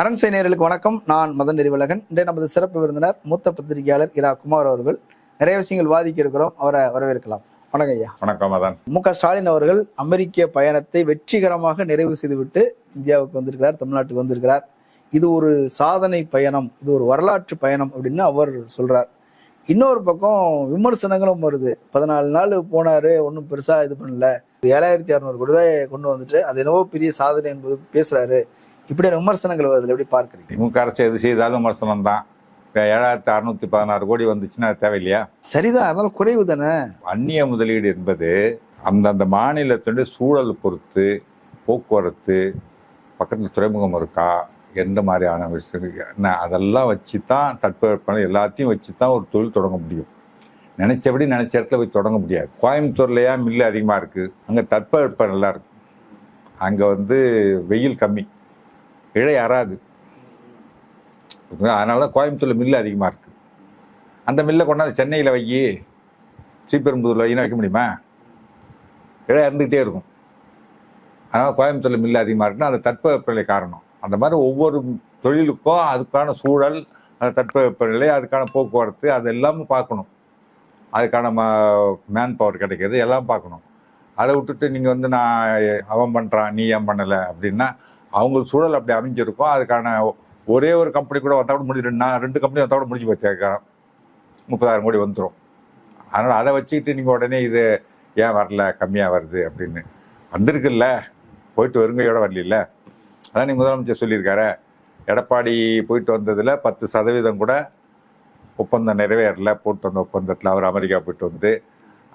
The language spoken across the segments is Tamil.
அரண்சை நேயர்களுக்கு வணக்கம். நான் மதன் நெறிவலகன் இன்றைய நமது சிறப்பு விருந்தினர் மூத்த பத்திரிகையாளர் இரா குமார் அவர்கள். நிறைய விஷயங்கள் வாதிக்க இருக்கிறோம். அவரை வரவேற்கலாம். வணக்கம் ஐயா. வணக்கம் மதன். மு. க. ஸ்டாலின் அவர்கள் அமெரிக்க பயணத்தை வெற்றிகரமாக நிறைவு செய்துவிட்டு இந்தியாவுக்கு வந்திருக்கிறார் தமிழ்நாட்டுக்கு வந்திருக்கிறார். இது ஒரு சாதனை பயணம் இது ஒரு வரலாற்று பயணம் அப்படின்னு அவர் சொல்றார். இன்னொரு பக்கம் விமர்சனங்களும் வருது. பதினாலு நாள் போனாரு ஒன்றும் பெருசா இது பண்ணல. ஏழாயிரத்தி அறுநூறு கோடி ரூபாய் கொண்டு வந்துட்டு அது என்னவோ பெரிய சாதனை என்பது பேசுறாரு. இப்படியான விமர்சனங்கள் வருது எப்படி பார்க்குறீங்க? திமுக அரசு எது செய்தாலும் விமர்சனம் தான் ஏழாயிரத்தி அறுநூத்தி பதினாறு கோடி வந்துச்சுன்னா அது தேவையில்லையா? சரிதான் அதனால குறைவு தானே? அந்நிய முதலீடு என்பது அந்தந்த மாநிலத்தினுடைய சூழல் பொறுத்து போக்குவரத்து பக்கத்தில் துறைமுகம் இருக்கா எந்த மாதிரியான விஷயம் என்ன அதெல்லாம் வச்சு தான் தட்பவெப்பநிலை எல்லாத்தையும் வச்சு தான் ஒரு தொழில் தொடங்க முடியும். நினைச்சபடி நினைச்ச இடத்துல போய் தொடங்க முடியாது. கோயம்புத்தூர்லையா மில்லு அதிகமாக இருக்குது அங்கே தட்பவெப்பம் நல்லா இருக்கு. அங்கே வந்து வெயில் கம்மி. இழை அறாது. அதனால தான் கோயம்புத்தூரில் மில்லு அதிகமாக இருக்குது அந்த மில்லை கொண்டாந்து சென்னையில் வை. ஸ்ரீபெரும்புதூரில் வையினா வைக்க முடியுமா? இழை இறந்துக்கிட்டே இருக்கும். அதனால் கோயம்புத்தூரில் மில்லு அதிகமாக இருக்குன்னா அந்த தட்பவெப்பநிலை காரணம். அந்த மாதிரி ஒவ்வொரு தொழிலுக்கும் அதுக்கான சூழல் அந்த தட்பவெப்பநிலை அதுக்கான போக்குவரத்து அது எல்லாமே பார்க்கணும். அதுக்கான ம மேன் பவர் கிடைக்கிறது எல்லாம் பார்க்கணும். அதை விட்டுட்டு நீங்கள் வந்து நான் அவன் பண்ணுறான் நீ ஏன் பண்ணலை அப்படின்னா அவங்களுக்கு சூழல் அப்படி அமைஞ்சிருக்கும் அதுக்கான ஒரே ஒரு கம்பெனி கூட வந்தால் கூட முடிஞ்சு நான் ரெண்டு கம்பெனி வந்தால் கூட முடிஞ்சு வச்சிருக்கேன் முப்பதாயிரம் கோடி வந்துடும் அதனால் அதை வச்சுக்கிட்டு நீங்கள் உடனே இது ஏன் வரல கம்மியாக வருது அப்படின்னு. வந்திருக்குல்ல போயிட்டு வருங்கையோட வரல அதான் நீ முதலமைச்சர் சொல்லியிருக்காரு. எடப்பாடி போயிட்டு வந்ததில் பத்து சதவீதம் கூட ஒப்பந்தம் நிறைவேறல போட்டு வந்த ஒப்பந்தத்தில் அவர் அமெரிக்கா போயிட்டு வந்து.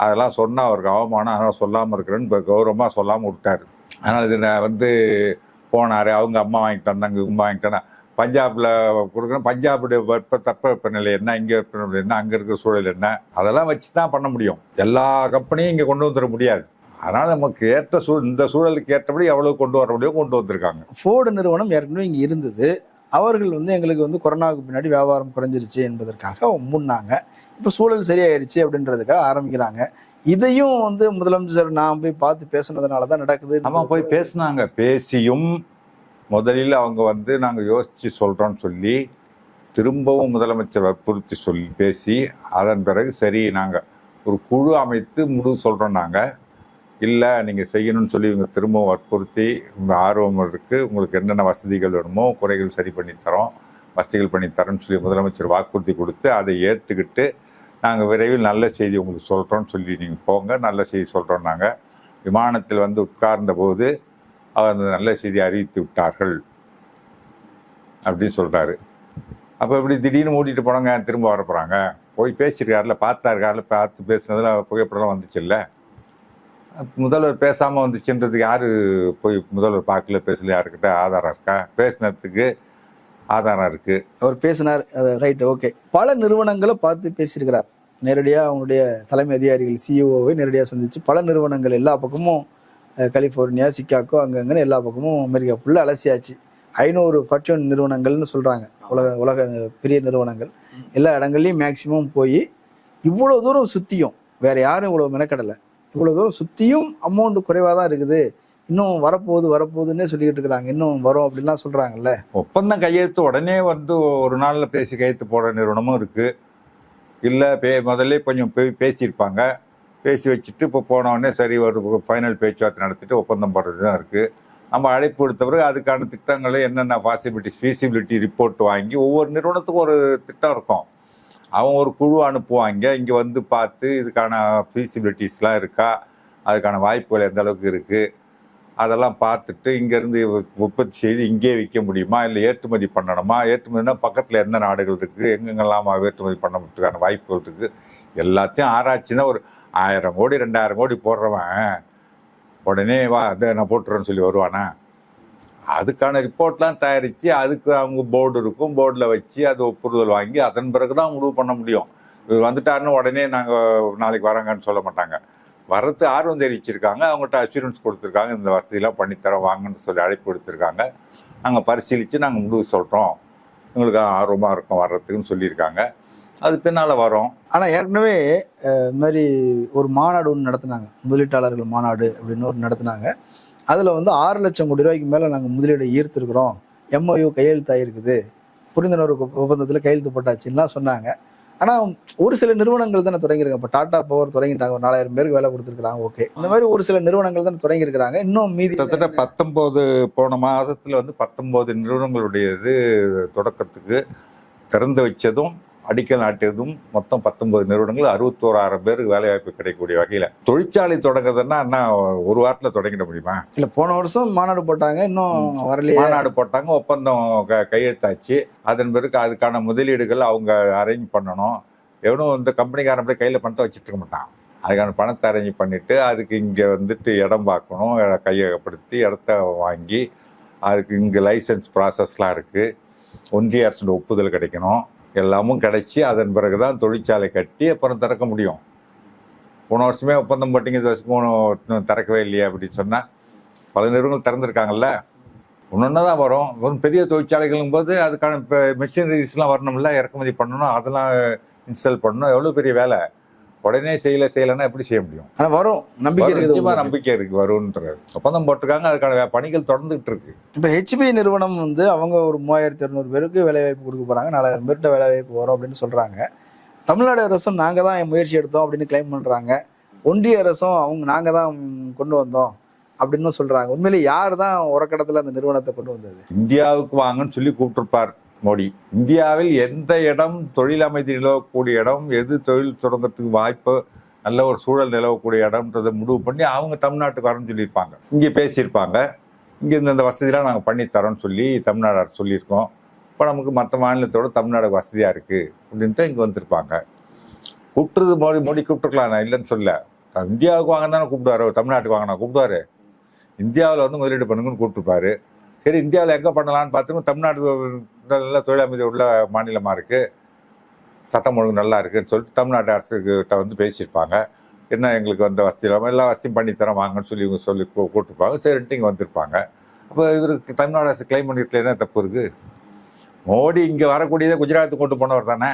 அதெல்லாம் சொன்னால் அவருக்கு அவமானம் அதனால் சொல்லாமல் இருக்கிறேன்னு இப்போ கௌரவமாக சொல்லாமல் விட்டார். அதனால் இது நான் வந்து போனார் அவங்க அம்மா வாங்கிட்டு வந்தாங்க அம்மா வாங்கிட்டோன்னா பஞ்சாபில் கொடுக்கணும் பஞ்சாபுடைய வெப்ப தட்பவெப்பநிலை என்ன இங்கே வெப்பநிலை என்ன அங்கே இருக்கிற சூழல் என்ன அதெல்லாம் வச்சு தான் பண்ண முடியும். எல்லா கம்பெனியும் இங்கே கொண்டு வந்துட முடியாது. அதனால் நமக்கு ஏற்ற சூழ் இந்த சூழலுக்கு ஏற்றபடி எவ்வளோ கொண்டு வர முடியும் கொண்டு வந்திருக்காங்க. ஃபோர்டு நிறுவனம் ஏற்கனவே இங்கே இருந்தது. அவர்கள் வந்து எங்களுக்கு வந்து கொரோனாவுக்கு பின்னாடி வியாபாரம் குறைஞ்சிருச்சு என்பதற்காக முன்னாங்க. இப்போ சூழல் சரியாயிருச்சு அப்படின்றதுக்காக ஆரம்பிக்கிறாங்க. இதையும் வந்து முதலமைச்சர் நான் போய் பார்த்து பேசுனதுனால தான் நடக்குது. ஆமாம் போய் பேசினாங்க. பேசியும் முதலில் அவங்க வந்து நாங்கள் யோசித்து சொல்கிறோன்னு சொல்லி திரும்பவும் முதலமைச்சர் வற்புறுத்தி சொல்லி பேசி அதன் பிறகு சரி நாங்கள் ஒரு குழு அமைத்து முடிவு சொல்கிறோம் நாங்கள் இல்லை நீங்கள் செய்யணும்னு சொல்லி இவங்க திரும்பவும் வற்புறுத்தி உங்கள் ஆர்வம் இருக்குது உங்களுக்கு என்னென்ன வசதிகள் வேணுமோ குறைகள் சரி பண்ணி தரோம். வசதிகள் பண்ணி தரோம்னு சொல்லி முதலமைச்சர் வாக்குறுதி கொடுத்து அதை ஏற்றுக்கிட்டு நாங்கள் விரைவில் நல்ல செய்தி உங்களுக்கு சொல்கிறோம்னு சொல்லி நீங்கள் போங்க. நல்ல செய்தி சொல்கிறோம் நாங்கள் விமானத்தில் வந்து உட்கார்ந்த போது அவர் அந்த நல்ல செய்தி அறிவித்து விட்டார்கள் அப்படின்னு சொல்கிறாரு அப்போ இப்படி திடீர்னு மூடிட்டு போனாங்க திரும்ப வர போகிறாங்க போய் பேசியிருக்காருல பார்த்தாருக்காருல பார்த்து பேசுனதுல புகைப்படம் வந்துச்சுல்ல? முதல்வர் பேசாமல் வந்துச்சுன்றதுக்கு யார் போய் முதல்வர் பார்க்கல பேசல யாருக்கிட்ட ஆதாரம் இருக்கா? பேசினதுக்கு ஆதாரம் இருக்குது அவர் பேசினார் ரைட் ஓகே பல நிறுவனங்களை பார்த்து பேசியிருக்கிறார். நேரடியாக அவங்களுடைய தலைமை அதிகாரிகள் சிஇஓவை நேரடியாக சந்திச்சு பல நிறுவனங்கள் எல்லா பக்கமும் கலிஃபோர்னியா சிக்காகோ அங்கங்கன்னு எல்லா பக்கமும் அமெரிக்கா ஃபுல்லாக அலசியாச்சு. ஐநூறு ஃபார்ச்சூன் நிறுவனங்கள்னு சொல்கிறாங்க உலக உலக பெரிய நிறுவனங்கள். எல்லா இடங்கள்லையும் மேக்சிமம் போய் இவ்வளோ தூரம் சுற்றியும் வேற யாரும் இவ்வளோ மெனக்கடலை. இவ்வளோ தூரம் சுற்றியும் அமௌண்ட் குறைவாக தான் இருக்குது. இன்னும் வரப்போகுது வரப்போகுதுன்னே சொல்லிக்கிட்டு இருக்கிறாங்க. இன்னும் வரும் அப்படின்லாம் சொல்கிறாங்கல்ல ஒப்பந்தம் கையெழுத்து உடனே வந்து ஒரு நாளில் பேசி கையெழுத்து போடுற நிறுவனமும் இருக்குது இல்லை பே முதல்ல கொஞ்சம் போய் பேசியிருப்பாங்க. பேசி வச்சுட்டு இப்போ போனவுடனே சரி ஒரு ஃபைனல் பேச்சுவார்த்தை நடத்திட்டு ஒப்பந்தம் போடுறது இருக்குது நம்ம அழைப்பு கொடுத்த பிறகு அதுக்கான திட்டங்களை என்னென்ன பாசிபிலிட்டிஸ் ஃபீசிபிலிட்டி ரிப்போர்ட் வாங்கி ஒவ்வொரு நிறுவனத்துக்கும் ஒரு திட்டம் இருக்கும். அவன் ஒரு குழு அனுப்புவாங்க. இங்கே வந்து பார்த்து இதுக்கான ஃபீசிபிலிட்டிஸ்லாம் இருக்கா? அதுக்கான வாய்ப்புகள் எந்த அளவுக்கு இருக்குது அதெல்லாம் பார்த்துட்டு இங்கேருந்து உற்பத்தி செய்து இங்கே விற்க முடியுமா? இல்லை ஏற்றுமதி பண்ணணுமா? ஏற்றுமதினா பக்கத்தில் எந்த நாடுகள் இருக்குது எங்கெங்கெல்லாம் ஏற்றுமதி பண்ணுறதுக்கான வாய்ப்புகள் இருக்குது எல்லாத்தையும் ஆராய்ச்சி தான் ஒரு ஆயிரம் கோடி ரெண்டாயிரம் கோடி போடுறவன். உடனே வா அதை நான் போட்டுறேன்னு சொல்லி வருவானா? அதுக்கான ரிப்போர்ட்லாம் தயாரித்து அதுக்கு அவங்க போர்டு இருக்கும். போர்டில் வச்சு அது ஒப்புறுதல் வாங்கி அதன் பிறகு தான் முடிவு பண்ண முடியும். இவர் வந்துட்டாருன்னு உடனே நாங்கள் நாளைக்கு வராங்கன்னு சொல்ல மாட்டாங்க. வரத்து ஆர்வம் தெரிவிச்சிருக்காங்க. அவங்கள்ட்ட அஷூரன்ஸ் கொடுத்துருக்காங்க. இந்த வசதியெல்லாம் பண்ணித்தரோம் வாங்கன்னு சொல்லி அழைப்பு கொடுத்துருக்காங்க நாங்கள் பரிசீலித்து நாங்கள் முடிவு சொல்கிறோம் எங்களுக்கு ஆர்வமாக இருக்கும் வர்றதுக்குன்னு சொல்லியிருக்காங்க. அது பின்னால் வரும். ஆனால் ஏற்கனவே இது மாதிரி ஒரு மாநாடு ஒன்று நடத்துனாங்க. முதலீட்டாளர்கள் மாநாடு அப்படின்னு ஒரு நடத்துனாங்க. அதில் வந்து ஆறு லட்சம் கோடி ரூபாய்க்கு மேலே நாங்கள் முதலீடை ஈர்த்துருக்குறோம். எம்ஓயு கையெழுத்தாயிருக்குது புரிந்துணர்வு ஒப்பந்தத்தில் கையெழுத்து போட்டாச்சுன்னா சொன்னாங்க. ஆனால் ஒரு சில நிறுவனங்கள் தானே தொடங்கியிருக்காங்க. இப்போ டாடா பவர் தொடங்கிட்டாங்க. ஒரு நாலாயிரம் பேருக்கு வேலை கொடுத்துருக்காங்க ஓகே. இந்த மாதிரி ஒரு சில நிறுவனங்கள் தானே தொடங்கியிருக்கிறாங்க. இன்னும் மீதி கிட்டத்தட்ட பத்தொன்பது போன மாதத்தில் வந்து பத்தொன்பது நிறுவனங்களுடைய இது தொடக்கத்துக்கு திறந்து வச்சதும் அடிக்கல் நாட்டியதும் மொத்தம் பத்தொன்பது நிறுவனங்கள் அறுபத்தோராயிரம் பேருக்கு வேலை வாய்ப்பு கிடைக்கக்கூடிய வகையில. தொழிற்சாலை தொடங்குறதுன்னா என்ன ஒரு வாரத்துல தொடங்கிட முடியுமா? இல்ல போன வருஷம் மாநாடு போட்டாங்க இன்னும் வரலையே. மாநாடு போட்டாங்க ஒப்பந்தம் க- கையெழுத்தாச்சு. அதன் பிறகு அதுக்கான முதலீடுகள் அவங்க அரேஞ்ச் பண்ணணும். எவனும் இந்த கம்பெனிக்காரன் அப்படியே கையில் பணத்தை வச்சுட்டு இருக்க மாட்டான். அதுக்கான பணத்தை அரேஞ்ச் பண்ணிட்டு அதுக்கு இங்கே வந்துட்டு இடம் பார்க்கணும் கையகப்படுத்தி இடத்த வாங்கி அதுக்கு இங்கே லைசன்ஸ் ப்ராசஸ்லாம் இருக்குது ஒன்றிய அரசோட ஒப்புதல் கிடைக்கணும். எல்லாமும் கிடைச்சி அதன் பிறகு தான் தொழிற்சாலை கட்டி அப்புறம் திறக்க முடியும். போன வருஷமே ஒப்பந்தம் போட்டிங்க இந்த வருஷம் இன்னும் திறக்கவே இல்லையா அப்படின்னு சொன்னால் பல நிறுவனங்கள் திறந்துருக்காங்கல்ல. ஒன்று தான் வரும். ஒன்றும் பெரிய தொழிற்சாலைகளும் போது அதுக்கான இப்போ மிஷினரிஸ்லாம் வரணும்ல இறக்குமதி பண்ணணும் அதெல்லாம் இன்ஸ்டால் பண்ணணும். எவ்வளோ பெரிய வேலை? உடனே செய்யல செய்யலைன்னா எப்படி செய்ய முடியும்? ஆனா வரும். நம்பிக்கை இருக்குது நம்பிக்கை இருக்கு வரும்ன்றது. ஒப்பந்தம் போட்டிருக்காங்க அதுக்கான பணிகள் தொடர்ந்துகிட்டு இருக்கு. இப்ப ஹெச்பி நிறுவனம் வந்து அவங்க ஒரு மூவாயிரத்தி இருநூறு பேருக்கு வேலை வாய்ப்பு கொடுக்க போறாங்க. நாலாயிரம் பேர்கிட்ட வேலை வாய்ப்பு வரும் அப்படின்னு சொல்றாங்க. தமிழ்நாடு அரசும் நாங்க தான் முயற்சி எடுத்தோம் அப்படின்னு கிளைம் பண்றாங்க. ஒன்றிய அரசும் அவங்க நாங்க தான் கொண்டு வந்தோம் அப்படின்னு சொல்றாங்க. உண்மையிலே யார் தான் உரக்கடத்துல அந்த நிறுவனத்தை கொண்டு வந்தது? இந்தியாவுக்கு வாங்கன்னு சொல்லி கூப்பிட்டுருப்பார். மோடி. இந்தியாவில் எந்த இடம் தொழில் அமைதி நிலவக்கூடிய இடம் எது தொழில் தொடங்குறதுக்கு வாய்ப்பு நல்ல ஒரு சூழல் நிலவக்கூடிய இடம்ன்றதை முடிவு பண்ணி அவங்க தமிழ்நாட்டுக்கு வரணும்னு சொல்லியிருப்பாங்க. இங்கே பேசியிருப்பாங்க. இங்கே இந்த வசதியெலாம் நாங்கள் பண்ணி தரோம்னு சொல்லி தமிழ்நாடு அரசு சொல்லியிருக்கோம். இப்போ நமக்கு மற்ற மாநிலத்தோட தமிழ்நாடு வசதியாக இருக்குது அப்படின்ட்டு இங்கே வந்திருப்பாங்க. கூப்பிட்டுறது மோடி மோடி கூப்பிட்டுருக்கலாம் நான் இல்லைன்னு சொல்ல இந்தியாவுக்கு வாங்க தானே கூப்பிடுவாரு தமிழ்நாட்டுக்கு வாங்கினா கூப்பிடுவாரு. இந்தியாவில் வந்து முதலீடு பண்ணுங்கன்னு கூப்பிட்டுருப்பாரு. சரி இந்தியாவில் எங்கே பண்ணலாம்னு பார்த்துக்கோ. தமிழ்நாடு நல்ல தொழில் அமைதி உள்ள மாநிலமாக இருக்குது சட்டம் ஒழுங்கு நல்லா இருக்குன்னு சொல்லிட்டு தமிழ்நாடு அரசுக்கிட்ட வந்து பேசியிருப்பாங்க. என்ன எங்களுக்கு வந்த வசதி இல்லாமல் எல்லா வசதியும் பண்ணி தரோம் வாங்கன்னு சொல்லி இவங்க சொல்லி கூப்பிட்டுருப்பாங்க சரின்ட்டு இங்கே வந்திருப்பாங்க. அப்போ இவருக்கு தமிழ்நாடு அரசு கிளைம் பண்ணிக்கிறதுல என்ன தப்பு இருக்குது மோடி இங்கே வரக்கூடியதை குஜராத்துக்கு கொண்டு போனவர் தானே?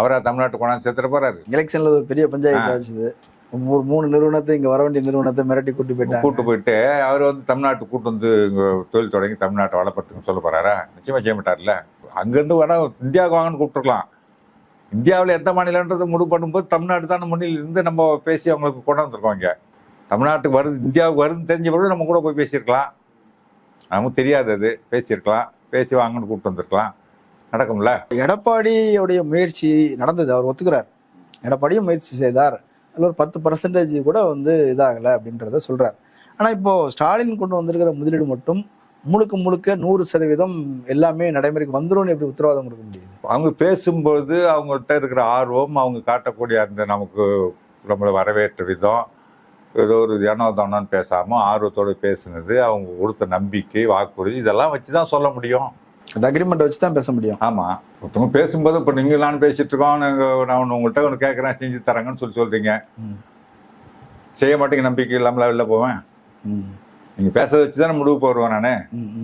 அவரா தமிழ்நாட்டுக்கு கொண்டாந்து சேர்த்துட்டு போறாரு. எலெக்ஷன்ல ஒரு பெரிய பஞ்சாயத்து ஆச்சுது. ஒரு மூணு நிறுவனத்தை இங்க வர வேண்டிய நிறுவனத்தை மிரட்டி கூட்டி போயிட்டாங்க. கூட்டு போயிட்டு அவர் வந்து தமிழ்நாட்டு கூட்டு வந்து இங்க தொழில் தொடங்கி தமிழ்நாட்டை வளர்ப்பறதுக்கு சொல்ல போறாரா? நிச்சயமா செய்ய மாட்டார்ல. அங்கிருந்து வேணா இந்தியாவுக்கு வாங்கன்னு கூப்பிட்டுருக்கலாம். இந்தியாவில் எந்த மாநிலன்றது முடிவு பண்ணும்போது தமிழ்நாடு தான் முன்னில் இருந்து நம்ம பேசி அவங்களுக்கு கொண்டு வந்திருக்கோம் இங்க. தமிழ்நாட்டுக்கு வருது இந்தியாவுக்கு வருதுன்னு தெரிஞ்ச பிறகு நம்ம கூட போய் பேசியிருக்கலாம். நமக்கு தெரியாது அது பேசியிருக்கலாம். பேசி வாங்கன்னு கூப்பிட்டு வந்திருக்கலாம். நடக்கும்ல? எடப்பாடியோடைய முயற்சி நடந்தது அவர் ஒத்துக்கிறார். எடப்பாடியும் முயற்சி செய்தார். அதில் ஒரு பத்து பர்சன்டேஜ் கூட வந்து இதாகலை அப்படின்றத சொல்கிறார் ஆனால் இப்போது ஸ்டாலின் கொண்டு வந்திருக்கிற முதலீடு மட்டும் முழுக்க முழுக்க நூறு சதவீதம் எல்லாமே நடைமுறைக்கு வந்துடும் எப்படி உத்தரவாதம் கொடுக்க முடியுது? அவங்க பேசும்போது அவங்கள்ட்ட இருக்கிற ஆர்வம் அவங்க காட்டக்கூடிய அந்த நமக்கு நம்மளை வரவேற்ற விதம் ஏதோ ஒரு ஏனோதானோன்னு பேசாமல் ஆர்வத்தோடு பேசுனது அவங்க கொடுத்த நம்பிக்கை வாக்குறுதி இதெல்லாம் வச்சு தான் சொல்ல முடியும். அந்த அக்ரிமெண்ட் வச்சு தான் பேச முடியும். ஆமா. ஒருத்தவங்க பேசும்போது இப்போ நீங்க நான் பேசிட்டு இருக்கோம் நான் உங்கள்கிட்ட ஒன்று கேட்குறேன் செஞ்சு தரேங்கன்னு சொல்லி சொல்றீங்க. ம். செய்ய மாட்டீங்க நம்பிக்கை இல்லாமல வெளில போவேன். ம், நீங்க பேசுறத வச்சு தானே முடிவு போடுவேன் நானு.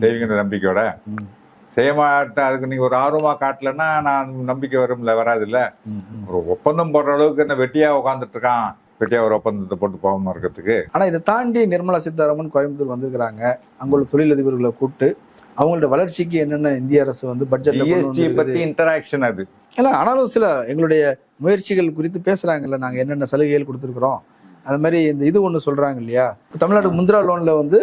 செய்வீங்கிற நம்பிக்கையோட. செய்ய மாட்டேன் அதுக்கு நீங்க ஒரு ஆர்வமா காட்டலன்னா நான் நம்பிக்கை வரும்ல வராதுல்ல. ஒரு ஒப்பந்தம் போடுற அளவுக்கு என்ன வெட்டியா உட்காந்துட்டு இருக்கான் வெட்டியா ஒரு ஒப்பந்தத்தை போட்டு போகாம இருக்கிறதுக்கு. ஆனா இதை தாண்டி நிர்மலா சீதாராமன் கோயம்புத்தூர் வந்திருக்கிறாங்க. அங்குள்ள தொழிலதிபர்களை கூப்பிட்டு அவங்களோட வளர்ச்சிக்கு என்னென்ன இந்திய அரசு வந்து பட்ஜெட்ல பத்தி இன்டராக்ஷன் அது. இல்ல ஆனாலும் சில எங்களுடைய முயற்சிகள் குறித்து பேசுறாங்கல்ல நாங்க என்னென்ன சலுகைகள் கொடுத்துருக்குறோம்? அது மாதிரி இந்த இது ஒண்ணு சொல்றாங்க இல்லையா? தமிழ்நாடு முந்திரா லோன்ல வந்து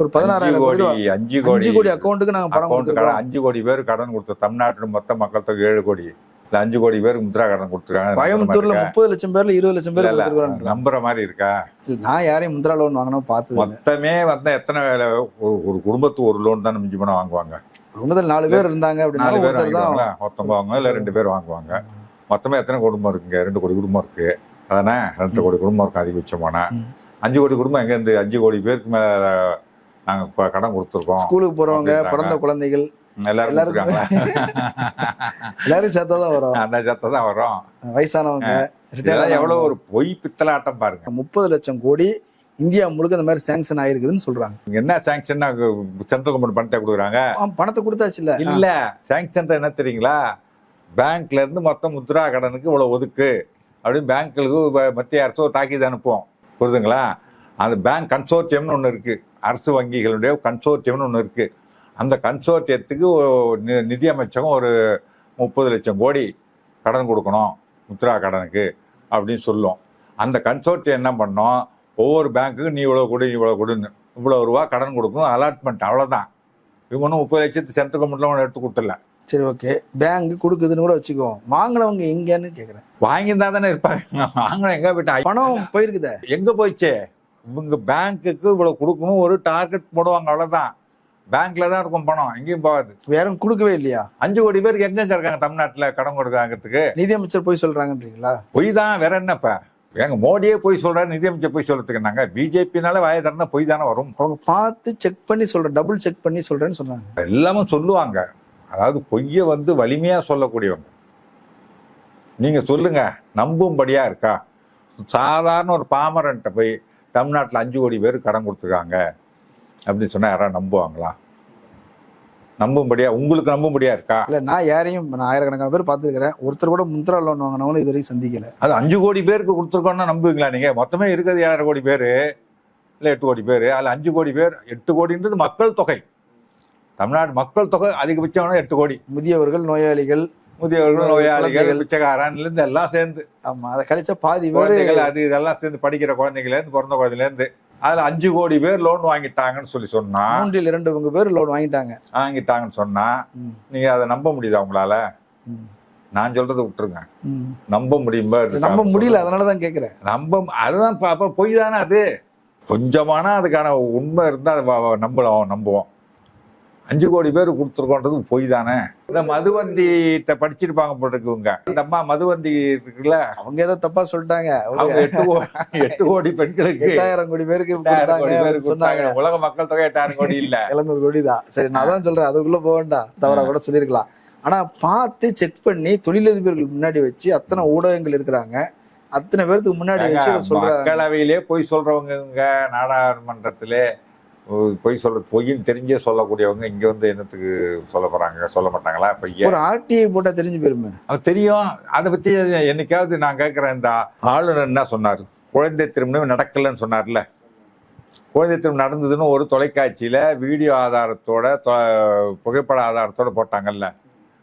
ஒரு அஞ்சு பதினாறாயிரம் கோடி கோடி ரூபா- அஞ்சு அஞ்சு கோடி கோடி அக்கௌண்ட்டுக்கு நாங்க பணம் அஞ்சு கோடி பேர் கடன் கொடுத்த தமிழ்நாட்டில் மொத்த மக்கள் தொகை ஏழு கோடி. இல்ல அஞ்சு கோடி பேருக்கு முத்ரா கடன் கொடுத்துருக்காங்க. கோயம்புத்தூர்ல முப்பது லட்சம் பேர்ல இருபது லட்சம் பேர் கொடுத்துருக்கோம் நம்புற மாதிரி இருக்கா? நான் யாரையும் முந்திரா லோன் வாங்கினா பார்த்தது இல்ல மொத்தமே வந்தா எத்தனை வேலை? ஒரு ஒரு குடும்பத்துக்கு ஒரு லோன் தானே மிஞ்சி போனா வாங்குவாங்க? முதல் நாலு பேர் இருந்தாங்க அப்படின்னா நாலு பேர் தான் மொத்தம் வாங்குவாங்க இல்ல ரெண்டு பேர் வாங்குவாங்க. மொத்தமே எத்தனை குடும்பம் இருக்குங்க? ரெண்டு கோடி குடும்பம் இருக்கு. அதானே? ரெண்டு கோடி குடும்பம் இருக்கு அதிகபட்சமான. அஞ்சு கோடி குடும்பம் எங்க இருந்து அஞ்சு கோடி பேருக்கு மேல நாங்க கடன் கொடுத்துருக்கோம். ஸ்கூலுக்கு போறவங்க. பிறந்த குழந்தைகள் எல்லாரும் எல்லாரும். சேர்த்தா தான் வரும். அந்த சத்தம் தான் வரும். வயசானவங்க எவ்வளவு ஒரு பொய் பித்தலாட்டம் பாருங்க. முப்பது லட்சம் கோடி இந்தியா முழுக்க இந்த மாதிரி சேங்ஷன் ஆயிருக்குதுன்னு சொல்றாங்க. என்ன சாங்ஷன் சென்ட்ரல் கவர்மெண்ட் பணத்தை கொடுக்குறாங்க? பணத்தை கொடுத்தாச்சு இல்ல. இல்ல சாங்ஷன் என்ன தெரியுங்களா? பேங்க்ல இருந்து மொத்தம் முத்ரா கடனுக்கு இவ்வளவு ஒதுக்கு. அப்படின்னு பேங்க்களுக்கு மத்திய அரசு தாக்கீது அனுப்புவோம் புரியுதுங்களா? அந்த பேங்க் கன்சோர்ட்டியம்னு ஒன்று இருக்கு. அரசு வங்கிகளுடைய கன்சோர்ட்டியம்னு ஒன்று இருக்கு. அந்த கன்சோர்ட்டியத்துக்கு நிதி அமைச்சகம் ஒரு முப்பது லட்சம் கோடி கடன் கொடுக்கணும் முத்ரா கடனுக்கு அப்படின்னு சொல்லும். அந்த கன்சோர்ட்டியம் என்ன பண்ணோம்? ஒவ்வொரு பேங்க்குக்கும் நீ இவ்வளோ கொடு இவ்வளோ கொடுன்னு. இவ்வளோ ரூபா கடன் கொடுக்கணும் அலாட்மெண்ட் அவ்வளோதான் இவங்க ஒன்றும் முப்பது லட்சத்து சென்ட்ரல் கவர்மெண்ட்ல ஒன்று எடுத்து கொடுத்துடல. சரி ஓகே பேங்க் கொடுக்குதுன்னு கூட வச்சுக்குவோம் வாங்கினவங்க எங்கன்னு கேக்குறேன். வாங்கியிருந்தா தானே இருப்பாங்க. வாங்கின எங்க போயிட்டா? பணம் போயிருக்குதே. எங்க போயிடுச்சு? இவங்க பேங்க்குக்கு இவ்வளவு கொடுக்கணும் ஒரு டார்கெட் போடுவாங்க அவ்வளவுதான். பேங்க்ல தான் இருக்கும் பணம். எங்கேயும் போகாது. யாரும் கொடுக்கவே இல்லையா? அஞ்சு கோடி பேருக்கு எங்கெங்க இருக்காங்க தமிழ்நாட்டுல கடன் கொடுக்காங்கிறதுக்கு நிதியமைச்சர் போய் சொல்றாங்கன்றீங்களா? பொய் தான். வேற என்னப்ப எங்க மோடியே போய் சொல்றாரு நிதியமைச்சர் போய் சொல்றதுக்கு நாங்க பிஜேபினால வாய திறந்தா பொய் தானே வரும். அவங்க பார்த்து செக் பண்ணி சொல்றேன் டபுள் செக் பண்ணி சொல்றேன்னு சொன்னாங்க. எல்லாமே சொல்லுவாங்க. அதாவது பொய்யை வந்து வலிமையா சொல்லக்கூடியவங்க. நீங்க சொல்லுங்க நம்பும்படியா இருக்கா? சாதாரண ஒரு பாமரன்ட்ட போய் தமிழ்நாட்டுல அஞ்சு கோடி பேர் கடன் கொடுத்துருக்காங்க. அப்படின்னு சொன்னா யாராவது நம்புவாங்களா? நம்பும்படியா உங்களுக்கு நம்பும்படியா இருக்கா? இல்ல நான் யாரையும் நான் ஆயிரக்கணக்கான பேர் பார்த்துருக்கிறேன். ஒருத்தர் கூட முத்ரா லோன் வாங்கினவங்களும் இது வரைக்கும் சந்திக்கல. அது அஞ்சு கோடி பேருக்கு கொடுத்துருக்கோம்னா நம்புவீங்களா நீங்க? மொத்தமே இருக்கிறது ஏழரை கோடி பேர் இல்லை எட்டு கோடி பேர். அதுல அஞ்சு கோடி பேர் எட்டு கோடின்றது மக்கள் தொகை. தமிழ்நாடு மக்கள் தொகை அதிகபட்சம் எட்டு கோடி. முதியவர்கள் நோயாளிகள் முதியவர்கள் நோயாளிகள் குழந்தைகள். பிச்சைக்காரன்ல இருந்து எல்லாம் சேர்ந்து. ஆமா அதை கழிச்சா பாதி பேர் குழந்தைகள் அது இதெல்லாம் சேர்ந்து படிக்கிற குழந்தைங்கள இருந்து பிறந்த குழந்தைல இருந்து அதுல அஞ்சு கோடி பேர் லோன் வாங்கிட்டாங்கன்னு சொல்லி சொன்னா மூன்றில் இரண்டு உங்க பேர் லோன் வாங்கிட்டாங்க. வாங்கிட்டாங்கன்னு சொன்னா நீங்க அதை நம்ப முடியுதா உங்களால? நான் சொல்றதை விட்டுருங்க. நம்ப முடியுமா நம்ப முடியல அதனாலதான் கேக்குறேன். நம்ப அதுதான் அப்ப பொய் தானே அது. கொஞ்சமானா அதுக்கான உண்மை இருந்தா அதை வ- வ- நம்பலாம் நம்புவோம். அஞ்சு கோடி பேர் கொடுத்துருக்கோன்றது பொய் தானே? இந்த மதுவந்திட்ட படிச்சிருப்பாங்க இவங்க. இந்த அம்மா மதுவந்தி இருக்குல்ல அவங்க ஏதோ தப்பா சொல்லிட்டாங்க. அவங்க எட்டு எட்டு கோடி பெண்களுக்கு எட்டாயிரம் கோடி பேருக்கு பேருக்கு சொன்னாங்க. உலக மக்கள் தொகை எட்டாயிரம் கோடி இல்ல. எழுநூறு கோடி தான். சரி நான் தான் சொல்றேன். அதுக்குள்ள போக வேண்டாம். தவறா கூட சொல்லியிருக்கலாம். ஆனா பார்த்து செக் பண்ணி தொழிலதிபர்கள் முன்னாடி வச்சு அத்தனை ஊடகங்கள் இருக்கிறாங்க. அத்தனை பேர்த்துக்கு முன்னாடி வச்சு மக்களவையிலே பொய் சொல்றவங்க நாடாளுமன்றத்திலே. பொய் சொல்ற பொய்ன்னு தெரிஞ்சே சொல்லக்கூடியவங்க இங்க வந்து என்னத்துக்கு சொல்ல போறாங்க? சொல்ல மாட்டாங்களா? பொய்ய ஒரு ஆர்டிஐ போட்டா தெரிஞ்சு போயிருமே. அது தெரியும். அதை பத்தி என்னைக்காவது நான் கேட்கிறேன் இந்த ஆளுநர் என்ன சொன்னார்? குழந்தை திருமணம் நடக்கலன்னு சொன்னார்ல. குழந்தை திருமணம் நடந்ததுன்னு ஒரு தொலைக்காட்சியில வீடியோ ஆதாரத்தோட புகைப்பட ஆதாரத்தோட போட்டாங்கல்ல.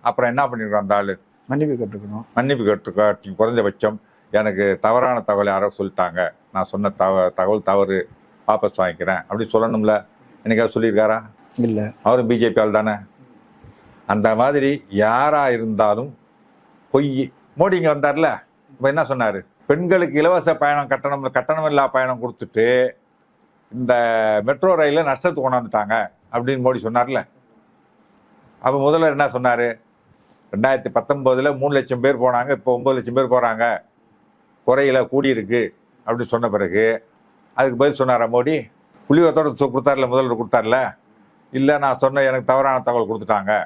அப்புறம் என்ன பண்ணிருக்கோம் அந்த ஆளு? மன்னிப்பு கேட்டுக்கணும். மன்னிப்பு கேட்டு காட்டி குறைஞ்சபட்சம் எனக்கு தவறான தகவல் யாரோ சொல்லிட்டாங்க. நான் சொன்ன தவ தகவல் தவறு. வாபஸ் வாங்கிக்கிறேன். அப்படி சொல்லணும்ல. என்னைக்காவது சொல்லியிருக்காரா? இல்ல. அவரும் பிஜேபி ஆள் தானே? அந்த மாதிரி யாரா இருந்தாலும் பொய். மோடி இங்க வந்தார்ல? இப்ப என்ன சொன்னாரு? பெண்களுக்கு இலவச பயணம் கட்டணம் கட்டணம் இல்லா பயணம் கொடுத்துட்டு இந்த மெட்ரோ ரயில நஷ்டத்துக்கு கொண்டாந்துட்டாங்க அப்படின்னு மோடி சொன்னார்ல. அப்ப முதல்வர் என்ன சொன்னாரு? ரெண்டாயிரத்தி பத்தொன்பதுல மூணு லட்சம் பேர் போனாங்க இப்போ ஒன்பது லட்சம் பேர் போறாங்க. குறையில கூடியிருக்கு. அப்படின்னு சொன்ன பிறகு அதுக்கு பதில் சொன்னாரா மோடி? புள்ளிவரத்தோட சொ- கொடுத்தாருல முதல்வர் கொடுத்தாருல? இல்லை நான் சொன்ன எனக்கு தவறான தகவல் கொடுத்துட்டாங்க.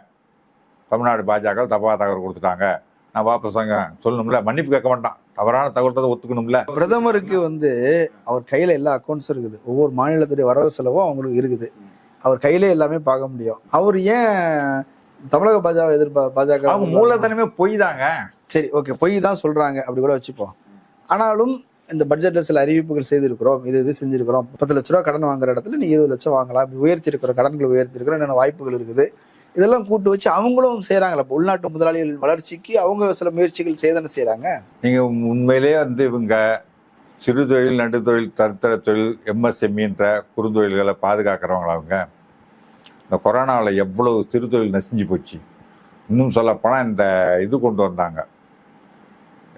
தமிழ்நாடு பாஜக தப்பான தகவல் கொடுத்துட்டாங்க. நான் வாபஸ் வாங்க சொல்லணும்ல? மன்னிப்பு கேட்க மாட்டான். தவறான தகவல் ஒத்துக்கணும்ல? பிரதமருக்கு வந்து அவர் கையில எல்லா அக்கௌண்ட்ஸும் இருக்குது. ஒவ்வொரு மாநிலத்துடைய வரவு செலவும் அவங்களுக்கு இருக்குது. அவர் கையிலே எல்லாமே பார்க்க முடியும். அவர் ஏன் தமிழக பாஜக எதிர்ப்பா பாஜக அவங்க மூலதனமே பொய் தாங்க. சரி ஓகே. பொய் தான் சொல்றாங்க. அப்படி கூட வச்சுப்போம். ஆனாலும் இந்த பட்ஜெட்ல சில அறிவிப்புகள் செய்திருக்கிறோம். இது இது செஞ்சிருக்கிறோம். பத்து லட்ச ரூபா கடன் வாங்குற இடத்துல நீ இருபது லட்சம் வாங்கலாம். உயர்த்தி இருக்கிற கடன்களை உயர்த்தி என்னென்ன வாய்ப்புகள் இருக்குது? இதெல்லாம் கூட்டு வச்சு அவங்களும் செய்யறாங்களா இப்போ உள்நாட்டு முதலாளிகள் வளர்ச்சிக்கு அவங்க சில முயற்சிகள் செய்தானே செய்யறாங்க நீங்க உண்மையிலே வந்து இவங்க சிறு தொழில் நடுத்தொழில் தடுத்தர தொழில் எம்எஸ்எம்இன்ற குறுந்தொழில்களை பாதுகாக்கிறவங்களா அவங்க? இந்த கொரோனாவில் எவ்வளவு சிறு தொழில் நசிஞ்சு போச்சு. இன்னும் சொல்லப்போனால் இந்த இது கொண்டு வந்தாங்க.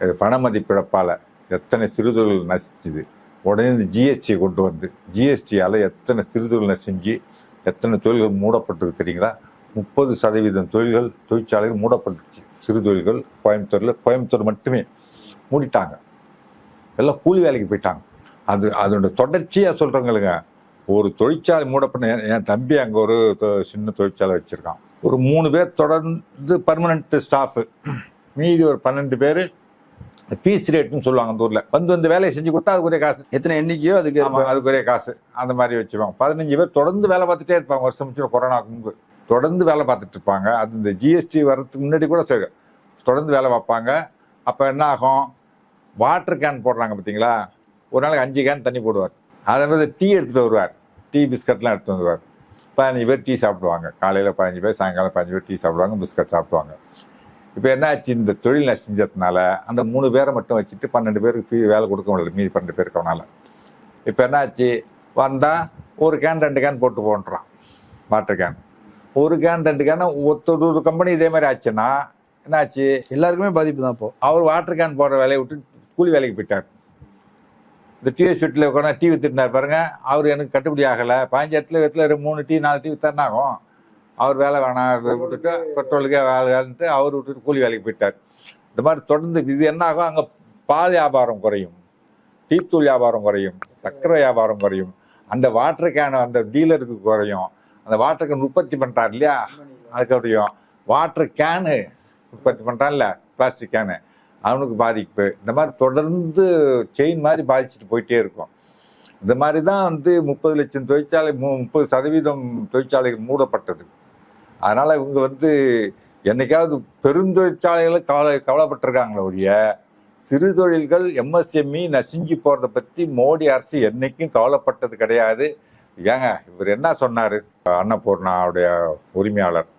இது பண மதிப்பிழப்பால். எத்தனை சிறுதொழில் நசிச்சுது? உடனே இந்த ஜிஎஸ்டியை கொண்டு வந்து ஜிஎஸ்டியால் எத்தனை சிறுதொழில் நசிஞ்சு எத்தனை தொழில்கள் மூடப்பட்டிருக்கு தெரியுங்களா? முப்பது சதவீதம் தொழில்கள் தொழிற்சாலைகள் மூடப்பட்டுச்சு. சிறு தொழில்கள் கோயம்புத்தூரில் கோயம்புத்தூர் மட்டுமே மூடிட்டாங்க. எல்லாம் கூலி வேலைக்கு போயிட்டாங்க. அது அதோட தொடர்ச்சியாக சொல்கிறவங்களுங்க ஒரு தொழிற்சாலை மூடப்பட்ட என் தம்பி அங்கே ஒரு தொ- சின்ன தொழிற்சாலை வச்சுருக்கான். ஒரு மூணு பேர் தொடர்ந்து பர்மனண்ட் ஸ்டாஃபு மீதி ஒரு பன்னெண்டு பேர் பீஸ் ரேட்னு சொல்லுவாங்க அந்த ஊரில். வந்து வந்து வேலையை செஞ்சு கொடுத்தா அதுக்குரிய காசு. எத்தனை எண்ணிக்கையோ அதுக்கு அதுக்குரிய காசு. அந்த மாதிரி வச்சுப்பாங்க. பதினஞ்சு பேர் தொடர்ந்து வேலை பார்த்துட்டே இருப்பாங்க. வருஷம் முடிச்சு கொரோனாக்கு முன்பு. தொடர்ந்து வேலை பார்த்துட்டு இருப்பாங்க. அது இந்த ஜிஎஸ்டி வர்றதுக்கு முன்னாடி கூட தொடர்ந்து வேலை பார்ப்பாங்க. அப்போ என்ன ஆகும்? வாட்டர் கேன் போடுறாங்க பார்த்தீங்களா ஒரு நாளைக்கு அஞ்சு கேன் தண்ணி போடுவார். அதே மாதிரி டீ எடுத்துகிட்டு வருவார். டீ பிஸ்கட்லாம் எடுத்துட்டு வருவார் பதினஞ்சு பேர் டீ சாப்பிடுவாங்க. காலையில் பதினஞ்சு பேர் சாயங்காலம் பதினஞ்சு பேர் டீ சாப்பிடுவாங்க பிஸ்கட் சாப்பிடுவாங்க. இப்போ என்ன ஆச்சு இந்த தொழில் நசிஞ்சதுனால அந்த மூணு பேரை மட்டும் வச்சுட்டு பன்னெண்டு பேருக்கு வேலை கொடுக்க முடியல மீதி பன்னெண்டு பேருக்கு அவனால. இப்போ என்ன ஆச்சு வந்தால் ஒரு கேன் ரெண்டு கேன் போட்டு போன்றான். வாட்டர் கேன் ஒரு கேன் ரெண்டு கேன் ஒருத்தர் ஒரு கம்பெனி இதே மாதிரி ஆச்சுன்னா என்ன ஆச்சு எல்லாருக்குமே பாதிப்பு தான் இப்போ. அவர் வாட்டர் கேன் போடுற வேலையை விட்டு கூலி வேலைக்கு போயிட்டார். இந்த டிஎஸ் வீட்டில் உட்காந்து டீ வித்துருந்தார் பாருங்க. அவர் எனக்கு கட்டுப்படி ஆகலை. பதினஞ்சு இடத்துல இடத்துல ஒரு மூணு டீ நாலு டீ வித்தாருன்னா ஆகும். அவர் வேலை வேணாம் விட்டுட்டு பெட்ரோலுக்கே வேலை வேலைன்ட்டு அவர் விட்டுட்டு கூலி வேலைக்கு போயிட்டார். இந்த மாதிரி தொடர்ந்து இது என்ன ஆகும் அங்கே பால் வியாபாரம் குறையும் டீத்தூள் வியாபாரம் குறையும் சர்க்கரை வியாபாரம் குறையும். அந்த வாட்டர் கேன் அந்த டீலருக்கு குறையும். அந்த வாட்டர் கேன் உற்பத்தி பண்ணுறாரு இல்லையா? அதுக்கு குறையும். வாட்டர் கேனு உற்பத்தி பண்ணுறான்ல பிளாஸ்டிக் கேனு அவனுக்கு பாதிப்பு. இந்த மாதிரி தொடர்ந்து செயின் மாதிரி பாதிச்சுட்டு போயிட்டே இருக்கும். இந்த மாதிரி தான் வந்து முப்பது லட்சம் தொழிற்சாலை மு முப்பது சதவீதம் தொழிற்சாலைகள் மூடப்பட்டது. அதனால் இவங்க வந்து என்னைக்காவது பெருந்தொழிற்சாலைகளை கவலை கவலைப்பட்டிருக்காங்களே ஒழிய சிறு தொழில்கள் எம்எஸ்எம்இ நசுங்கி போகிறத பற்றி மோடி அரசு என்றைக்கும் கவலைப்பட்டது கிடையாது. ஏங்க இவர் என்ன சொன்னார்? அன்னபூர்ணாவுடைய உரிமையாளர்.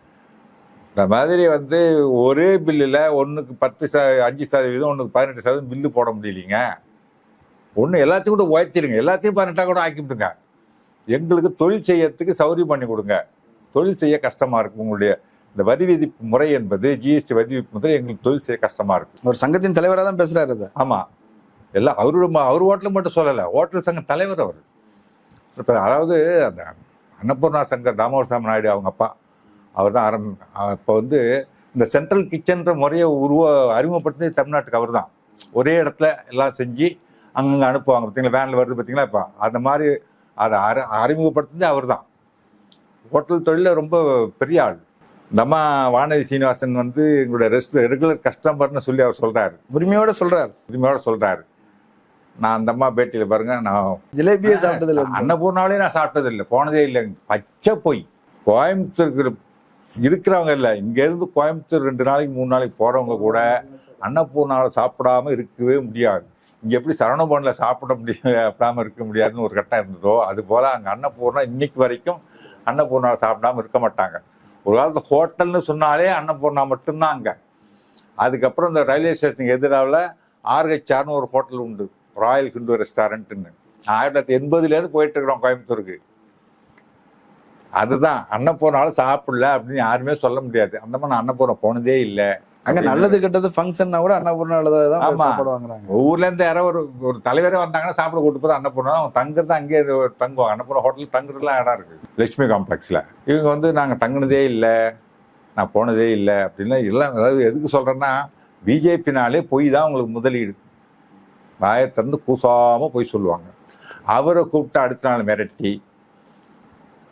இந்த மாதிரி வந்து ஒரே பில்லில் ஒன்றுக்கு பத்து ச அஞ்சு சதவீதம் ஒன்றுக்கு பதினெட்டு சதவீதம் பில்லு போட முடியலைங்க. ஒன்று எல்லாத்தையும் கூட உயர்த்திடுங்க. எல்லாத்தையும் பதினெட்டாக கூட ஆக்கிவிடுங்க எங்களுக்கு தொழில் செய்யறதுக்கு சௌகரியம் பண்ணி கொடுங்க. தொழில் செய்ய கஷ்டமாக இருக்கு. உங்களுடைய இந்த வரி விதிப்பு முறை என்பது ஜிஎஸ்டி வரி விதிப்பு முறை எங்களுக்கு தொழில் செய்ய கஷ்டமாக இருக்கு. ஒரு சங்கத்தின் தலைவராக தான் பேசுறாரு அதை ஆமாம் எல்லாம் அவரோட அவர் ஹோட்டலுக்கு மட்டும் சொல்லலை. ஹோட்டல் சங்க தலைவர் அவர். இப்போ அதாவது அந்த அன்னபூர்ணா சங்கர் தாமோதரசாமி நாயுடு அவங்க அப்பா அவர் தான் ஆரம்பி இப்போ வந்து இந்த சென்ட்ரல் கிச்சன்ற முறையை உருவ அறிமுகப்படுத்தி தமிழ்நாட்டுக்கு அவர் தான். ஒரே இடத்துல எல்லாம் செஞ்சு அங்கங்கே அனுப்புவாங்க. பார்த்தீங்களா வேனில் வருது பார்த்தீங்களா இப்போ அந்த மாதிரி அதை அறி அறிமுகப்படுத்துனது அவர் தான். ஹோட்டல் தொழிலில் ரொம்ப பெரிய ஆள். இந்த அம்மா வானதி சீனிவாசன் வந்து எங்களுடைய ரெஸ்ட் ரெகுலர் கஸ்டமர்னு சொல்லி அவர் சொல்கிறாரு உரிமையோட சொல்றாரு. உரிமையோட சொல்றாரு. நான் அந்த அம்மா பேட்டியில பாருங்க நான் ஜிலேபியே சாப்பிட்டது இல்லை அன்னபூர்ணாவிலே நான் சாப்பிட்டது இல்லை போனதே இல்லை. பச்சை போய். கோயம்புத்தூருக்கு இருக்கிறவங்க இல்லை. இங்க இருந்து கோயம்புத்தூர் ரெண்டு நாளைக்கு மூணு நாளைக்கு போறவங்க கூட அன்னபூர்ணாவில் சாப்பிடாம இருக்கவே முடியாது. இங்க எப்படி சரவணபவனில் சாப்பிட முடிய சாப்பிடாம இருக்க முடியாதுன்னு ஒரு கட்டம் இருந்ததோ அது போல அங்க அன்னபூர்ணா இன்னைக்கு வரைக்கும் அன்னபூர்ணா சாப்பிடாம இருக்க மாட்டாங்க. ஒரு காலத்து ஹோட்டல்னு சொன்னாலே அன்னபூர்ணா மட்டும்தான் அங்கே அதுக்கப்புறம் இந்த ரயில்வே ஸ்டேஷனுக்கு எதிராவில் ஆர்ஹெச்ஆர்னு ஒரு ஹோட்டல் உண்டு. ராயல் ஹிந்து ரெஸ்டாரண்ட்டுன்னு. ஆயிரத்தி தொள்ளாயிரத்தி எண்பதுலேருந்து போயிட்டு இருக்கிறோம் கோயம்புத்தூருக்கு. அதுதான் அன்னபூர்ணாலும் சாப்பிடல அப்படின்னு யாருமே சொல்ல முடியாது. அந்த மாதிரி நான் அன்னபூர்ணம் போனதே இல்லை. அங்க நல்லது கெட்டது ஃபங்க்ஷன்னா கூட அன்னபூர்ணால தான். சாப்பாடு வாங்குறாங்க ஊர்ல இருந்து யாரோ ஒரு ஒரு தலைவரே வந்தாங்கன்னா சாப்பிட கூட்டு போய் அன்னபூர்ணா. அவங்க தங்குறது அங்கேயே தங்குவாங்க. அன்னபூர்ணா ஹோட்டல் தங்குறதுலாம் இடம் இருக்கு. லட்சுமி காம்ப்ளெக்ஸ்ல. இவங்க வந்து நாங்க தங்குனதே இல்லை. நான் போனதே இல்லை. அப்படின்னா எல்லாம் அதாவது எதுக்கு சொல்றேன்னா பிஜேபினாலே போய் தான் உங்களுக்கு முதலீடு. வாயை திறந்து கூசாம போய் சொல்லுவாங்க. அவரை கூப்பிட்டு அடுத்த நாள் மிரட்டி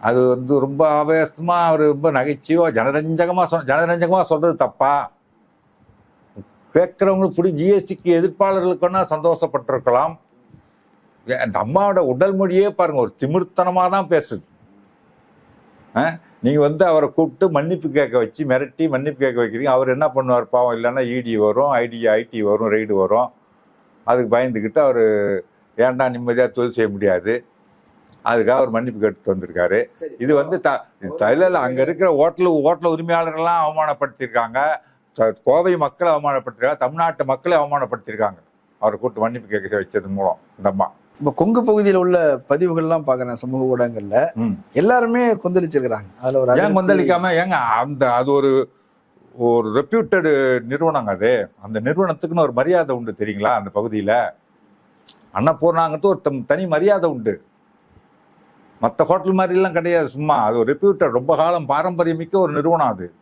அது வந்து ரொம்ப ஆவேசமா அவர் ரொம்ப நகைச்சுவா ஜனரஞ்சகமா சொன்ன ஜனரஞ்சகமா சொல்றது தப்பா? கேட்குறவங்களுக்கு பிடி ஜிஎஸ்டிக்கு எதிர்ப்பாளர்களுக்கு வேணா சந்தோஷப்பட்டிருக்கலாம். அம்மாவோட உடல் மொழியே பாருங்க ஒரு திமிர்த்தனமா தான் பேசுது. ஆ? நீங்க வந்து அவரை கூப்பிட்டு மன்னிப்பு கேட்க வச்சு மிரட்டி மன்னிப்பு கேட்க வைக்கிறீங்க. அவர் என்ன பண்ணுவார்? பாவம் இல்லைன்னா இடி வரும் ஐடி ஐடி வரும் ரைடு வரும். அதுக்கு பயந்துக்கிட்டு அவர் ஏன்டா நிம்மதியாக தொழில் செய்ய முடியாது? அதுக்காக அவர் மன்னிப்பு கேட்டு வந்திருக்காரு. இது வந்து த இல்ல அங்க இருக்கிற ஹோட்டல் ஹோட்டல் உரிமையாளர்கள்லாம் அவமானப்படுத்தியிருக்காங்க. கோவை மக்களை அவமானப்படுத்திருக்காங்க தமிழ்நாட்டு மக்களை அவமானப்படுத்தியிருக்காங்க. அவரை கூப்பிட்டு மன்னிப்பு கேட்க வச்சது மூலம் இந்த அம்மா. இப்ப கொங்கு பகுதியில் உள்ள பதிவுகள்லாம் பாக்குறேன் சமூக ஊடகங்கள்ல. எல்லாருமே கொந்தளிச்சிருக்கிறாங்க. அதுல ஒரு ஏன் கொந்தளிக்காம? ஏங்க அந்த அது ஒரு ஒரு ரெப்யூட்டடு நிறுவனங்க அது. அந்த நிறுவனத்துக்குன்னு ஒரு மரியாதை உண்டு தெரியுங்களா அந்த பகுதியில்? அன்னபூர்ணாங்கிறது ஒரு தம்- தனி மரியாதை உண்டு. மற்ற ஹோட்டல் மாதிரிலாம் கிடையாது சும்மா. அது ஒரு ரெப்யூட்டட் ரொம்ப காலம் பாரம்பரியமிக்க ஒரு நிறுவனம் அது.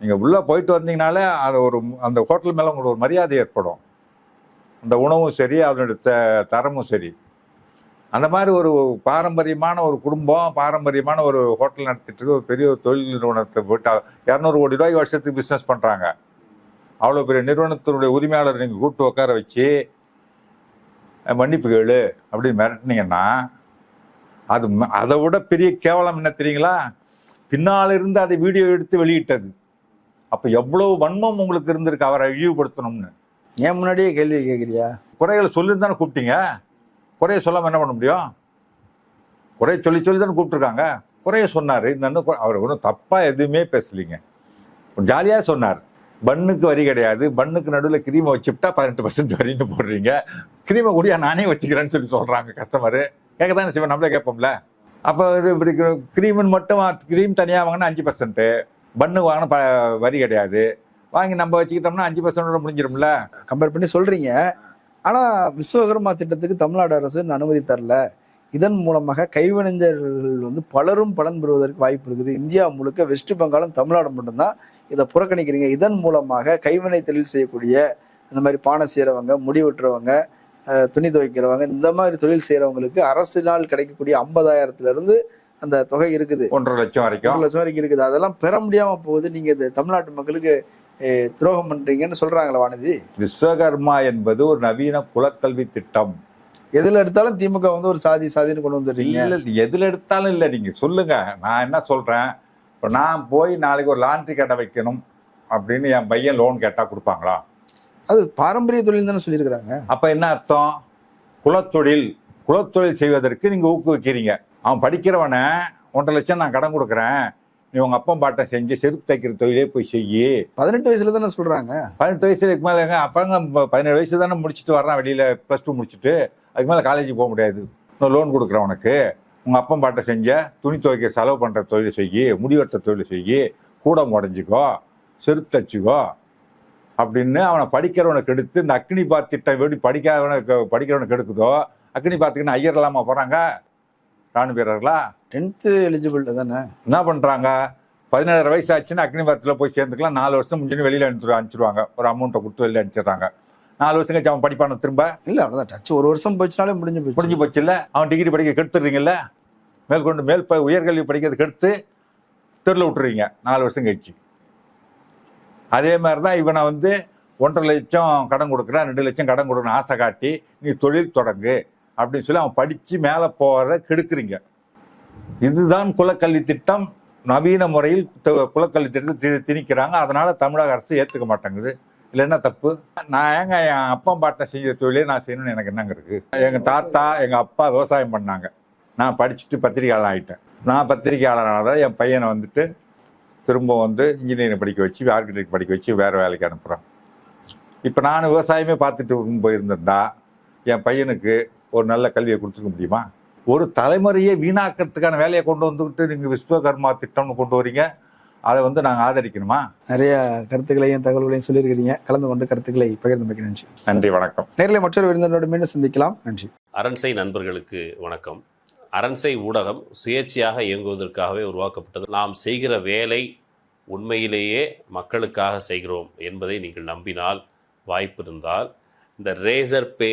நீங்கள் உள்ளே போயிட்டு வந்தீங்கனாலே அது ஒரு அந்த ஹோட்டல் மேலே உங்களுக்கு ஒரு மரியாதை ஏற்படும். அந்த உணவும் சரி அதனுடைய த தரமும் சரி. அந்த மாதிரி ஒரு பாரம்பரியமான ஒரு குடும்பம் பாரம்பரியமான ஒரு ஹோட்டல் நடத்திட்டு இருக்க. ஒரு பெரிய ஒரு தொழில் நிறுவனத்தை போயிட்டு இரநூறு கோடி ரூபாய் வருஷத்துக்கு பிஸ்னஸ் பண்ணுறாங்க அவ்வளோ பெரிய நிறுவனத்தினுடைய உரிமையாளர் நீங்கள் கூப்பிட்டு உட்கார வச்சு மன்னிப்பு கேளு அப்படின்னு மிரட்டினீங்கன்னா அது ம- அதை விட பெரிய கேவலம் என்ன தெரியுங்களா? பின்னால் இருந்து அதை வீடியோ எடுத்து வெளியிட்டது. அப்போ எவ்வளவு வன்மம் உங்களுக்கு இருந்திருக்கு அவரை இழிவுபடுத்தணும்னு? ஏன் முன்னாடியே கேள்வி கேக்குறியா குறைகளை சொல்லி தானே கூப்பிட்டீங்க? குறைய சொல்லாம என்ன பண்ண முடியும்? குறைய சொல்லி சொல்லி தானே கூப்பிட்டுருக்காங்க. குறைய சொன்னார். கு- அவர் ஒன்றும் தப்பாக எதுவுமே பேசலிங்க. ஜாலியாக சொன்னார். பன்னுக்கு வரி கிடையாது. பன்னுக்கு நடுவில் கிரீமை வச்சுட்டா பதினெட்டு பர்சன்ட் வரின்னு போடுறீங்க. கிரீமை கூடியா நானே வச்சுக்கிறேன்னு சொல்லி சொல்கிறாங்க கஸ்டமரு கேட்க தானே சிவன் நம்மளே கேட்போம்ல. அப்போ இப்படி கிரீம்னு மட்டும் கிரீம் தனியாக வாங்கினா அஞ்சு பர்சன்ட்டு பன்னு வாங்கினா ப வரி கிடையாது. வாங்கி நம்ம வச்சுக்கிட்டோம்னா அஞ்சு பர்சன்டோட முடிஞ்சிடும்ல கம்பேர் பண்ணி சொல்றீங்க. ஆனா விஸ்வகர்மா திட்டத்துக்கு தமிழ்நாடு அரசு அனுமதி தரல. இதன் மூலமாக கைவினைஞர்கள் வந்து பலரும் பலன் பெறுவதற்கு வாய்ப்பு இருக்குது. இந்தியா முழுக்க வெஸ்ட் பெங்காலும் தமிழ்நாடு மட்டும்தான் இதை புறக்கணிக்கிறீங்க. இதன் மூலமாக கைவினை தொழில் செய்யக்கூடிய இந்த மாதிரி பானை செய்கிறவங்க முடி வெட்டுறவங்க துணி துவைக்கிறவங்க இந்த மாதிரி தொழில் செய்கிறவங்களுக்கு அரசினால் கிடைக்கக்கூடிய ஐம்பதாயிரத்துலேருந்து அந்த தொகை இருக்குது. ஒன்றரை லட்சம் வரைக்கும். ஒரு லட்சம் வரைக்கும் இருக்குது. அதெல்லாம் பெற முடியாம போகுது. நீங்க இந்த தமிழ்நாட்டு மக்களுக்கு துரோகம் பண்றீங்கன்னு சொல்றாங்களா வானதி. விஸ்வகர்மா என்பது ஒரு நவீன குலக்கல்வி திட்டம். எதுல எடுத்தாலும் திமுக வந்து ஒரு சாதி சாதின்னு கொண்டு வந்துடுறீங்க. இல்ல எதுல எடுத்தாலும் இல்ல. நீங்க சொல்லுங்க. நான் என்ன சொல்றேன்? இப்போ நான் போய் நாளைக்கு ஒரு லாண்ட்ரி கடை வைக்கணும் அப்படின்னு என் பையன் லோன் கேட்டா கொடுப்பாங்களா? அது பாரம்பரிய தொழில் தானே சொல்லியிருக்கிறாங்க. அப்ப என்ன அர்த்தம்? குலத்தொழில். குலத்தொழில் செய்வதற்கு நீங்க ஊக்குவிக்கிறீங்க. அவன் படிக்கிறவனை ஒன்றரை லட்சம் நான் கடன் கொடுக்குறேன். நீ உங்க அப்பா பாட்டை செஞ்சு செருப்பு தைக்கிற தொழிலே போய் செய்யி. பதினெட்டு வயசுல தானே சொல்றாங்க? பதினெட்டு வயசுக்கு மேல எங்க அப்பங்க பதினேழு வயசு தானே முடிச்சுட்டு வர்றான் வெளியில ப்ளஸ் டூ முடிச்சுட்டு. அதுக்கு மேல காலேஜுக்கு போக முடியாது. நான் லோன் கொடுக்குறேன் உனக்கு. உங்க அப்பன் பாட்டை செஞ்ச துணி துவைக்க செலவு பண்ற தொழிலை செய்யி முடி வெட்டுற தொழிலை செய்யி கூட உடஞ்சிக்கோ செருப்பு தச்சுக்கோ அப்படின்னு அவனை படிக்கிறவனை கெடுத்து இந்த அக்னி பாத் திட்டம் எப்படி படிக்காதவனை கெ- படிக்கிறவனை கெடுக்குதோ அக்னி பாத்துக்குன்னு ஐயர் இல்லாம போறாங்க. ராணுவ வீரர்களா? டென்த்து எலிஜிபிள் தானே. என்ன பண்றாங்க? பதினேழு வயசு ஆச்சுன்னா அக்னி பாத்தில் போய் சேர்ந்துக்கலாம். நாலு வருஷம் முடிஞ்சுன்னு வெளியில அனுப்பிச்சு அனுப்பிச்சிருவாங்க. ஒரு அமௌண்ட்டை கொடுத்து வெளியில அனுப்பிச்சிடுறாங்க. நாலு வருஷம் கழிச்சு அவன் படிப்பான திரும்ப? இல்ல அவ்வளவுதான். டச் ஒரு வருஷம் போச்சுனாலே முடிஞ்சு போச்சு. முடிஞ்சு போச்சு இல்ல? அவன் டிகிரி படிக்க கெடுத்துடுறீங்கல்ல? மேற்கொண்டு மேல் ப உயர்கல்வி படிக்கிறது கெடுத்து தெருல விட்டுறீங்க. நாலு வருஷம் கழிச்சு. அதே மாதிரி தான் இவனை வந்து ஒன்றரை லட்சம் கடன் கொடுக்குறேன் ரெண்டு லட்சம் கடன் கொடுக்குறேன் ஆசை காட்டி நீ தொழில் தொடங்கு. அப்படின்னு சொல்லி அவன் படித்து மேலே போகிறத கெடுக்குறீங்க. இதுதான் குலக்கல்வி திட்டம். நவீன முறையில் குலக்கல்வி திட்டத்தை தி- திணிக்கிறாங்க. அதனால் தமிழக அரசு ஏற்றுக்க மாட்டேங்குது. இல்லை என்ன தப்பு? நான் ஏங்க என் அப்பா பாட்டை செஞ்ச தொழிலே நான் செய்யணும்னு எனக்கு என்னங்க இருக்கு? எங்கள் தாத்தா எங்கள் அப்பா விவசாயம் பண்ணாங்க. நான் படிச்சுட்டு பத்திரிகையாளர் ஆகிட்டேன் நான் பத்திரிகையாளரானதால் என் பையனை வந்துட்டு திரும்ப வந்து இன்ஜினியரிங் படிக்க வச்சு ஆர்கிடெக்ட் படிக்க வச்சு வேறு வேலைக்கு அனுப்புகிறேன் இப்போ நான் விவசாயமே பார்த்துட்டு போயிருந்திருந்தா என் பையனுக்கு ஒரு நல்ல கல்வியை கொடுத்துக்க முடியுமா? ஒரு தலைமுறையே வீணாக்கிறதுக்கான வேலையை கொண்டு வந்துக்கிட்டு நீங்கள் விஸ்வகர்மா திட்டம்னு கொண்டு வரீங்க. அதை வந்து நாங்கள் ஆதரிக்கணுமா? நிறைய கருத்துக்களையும் தகவல்களையும் சொல்லியிருக்கிறீங்க. கலந்து கொண்டு கருத்துக்களை பகிர்ந்தமைக்கு நன்றி. நன்றி வணக்கம். நேரில் மற்றொரு விருந்தினரோடு மீண்டும் சந்திக்கலாம். நன்றி. அரண்சை நண்பர்களுக்கு வணக்கம். அரண்சை ஊடகம் சுயேட்சையாக இயங்குவதற்காகவே உருவாக்கப்பட்டது. நாம் செய்கிற வேலை உண்மையிலேயே மக்களுக்காக செய்கிறோம் என்பதை நீங்கள் நம்பினால் வாய்ப்பு இருந்தால் இந்த ரேசர் பே